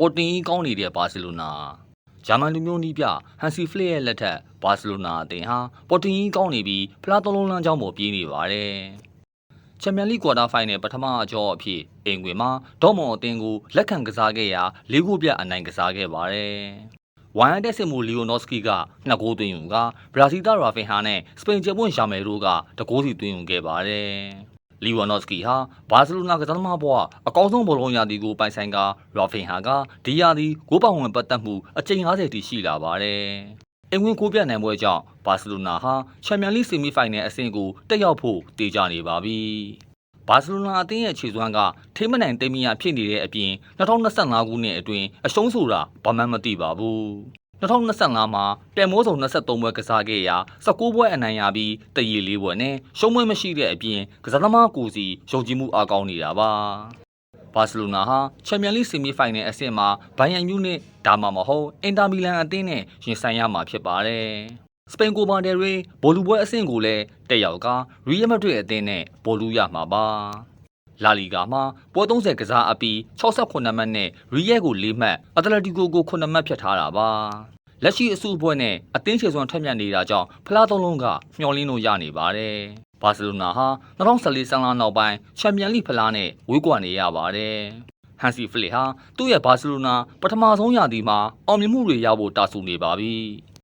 ပေါ်တင်ကြီးကောင်းနေတဲ့ဘာစီလိုနာဂျာမန်လူမျိုးနီးပြဟန်စီဖလစ်ရဲ့လက်ထက်ဘာစီလိုနာအသင်းဟာပေါ်တင်ကြီးကောင်းနေပြီးဖလားသုံးလုံးလမ်းကြောင်းပေါ်ပြေးနေပါတယ်ချန်ပီယံလိကွာတာဖိုင်နယ်ပထမအကြောအဖြစ်အင်ကွင်မှာဒေါ်မော်အသင်းကိုလက်ခံကစားခဲ့ရာ၄ခုပြအနိုင်ကစားခဲ့ပါတယ်ဝိုင်ယန်တက်စစ်မူလီယိုနော့စကီကနှစ်ဂိုးသွင်းယူကဘရာဇီးသားရာဖင်ဟာနဲ့စပိန်ကျပွင့်ရှာမယ်တို့ကတကိုးစီသွင်းယူခဲ့ပါတယ် လီဝါနော့စကီဟာဘာစီလိုနာကစားသမားဘဝအကောင်းဆုံးဘောလုံးရာသီကိုပိုင်ဆိုင်ကရာဖင်ဟာကဒီယာဒီဂိုးပောင်ဝင်ပတ်သက်မှုအကြိမ်90တိရှိလာပါတယ်အင်ဝင်ကိုပြတ်နိုင်ပွဲကြောင့်ဘာစီလိုနာဟာချန်ပီယံလိဆီမီဖိုင်နယ်အဆင့်ကိုတက်ရောက်ဖို့တေချာနေပါပြီ။ဘာစီလိုနာအသင်းရဲ့ခြေစွမ်းကထိမ့်မနိုင်တိမ်မီယာဖြစ်နေတဲ့အပြင်2025ခုနှစ်အတွင်းအရှုံးဆိုတာဘာမှမသိပါဘူး။ 2025မှာတန်မိုးစုံ23ပွဲကစားခဲ့ရာ19ပွဲအနိုင်ရပြီးတရီ၄ပွဲနဲ့ရှုံးပွဲမရှိတဲ့အပြင်ကစားသမားကိုစီယုံကြည်မှုအားကောင်းနေတာပါ။ဘာစီလိုနာဟာချန်ပီယံလိဆီမီဖိုင်နယ်အဆင့်မှာဘိုင်ယန်ယူနဲ့ဒါမှမဟုတ်အင်တာမီလန်အသင်းနဲ့ရင်ဆိုင်ရမှာဖြစ်ပါတယ်။စပိန်ကိုပါတယ်ရီဘိုလူပွဲအဆင့်ကိုလည်းတက်ရောက်ကရီယယ်မက်ဒရစ်အသင်းနဲ့ဘောလူရမှာပါ။ လာလီဂါမှာပွဲ30ကစားအပြီး68မှတ်နဲ့ရီယယ်ကို4မှတ်အတလက်တီကိုကို9မှတ်ဖြတ်ထားတာပါ။လက်ရှိအစုပွဲနဲ့အသင်းချေစွမ်းထက်မြက်နေတာကြောင့်ဖလားသုံးလုံးကမျှော်လင့်လို့ရနေပါတယ်။ဘာစီလိုနာဟာ2014ဆန်လာနောက်ပိုင်းချန်ပီယံလိဖလားနဲ့ဝေးကွာနေရပါတယ်။ဟန်စီဖလစ်ဟာသူ့ရဲ့ဘာစီလိုနာပထမဆုံးရာသီမှာအောင်မြင်မှုတွေရဖို့တာဆူနေပါပြီ။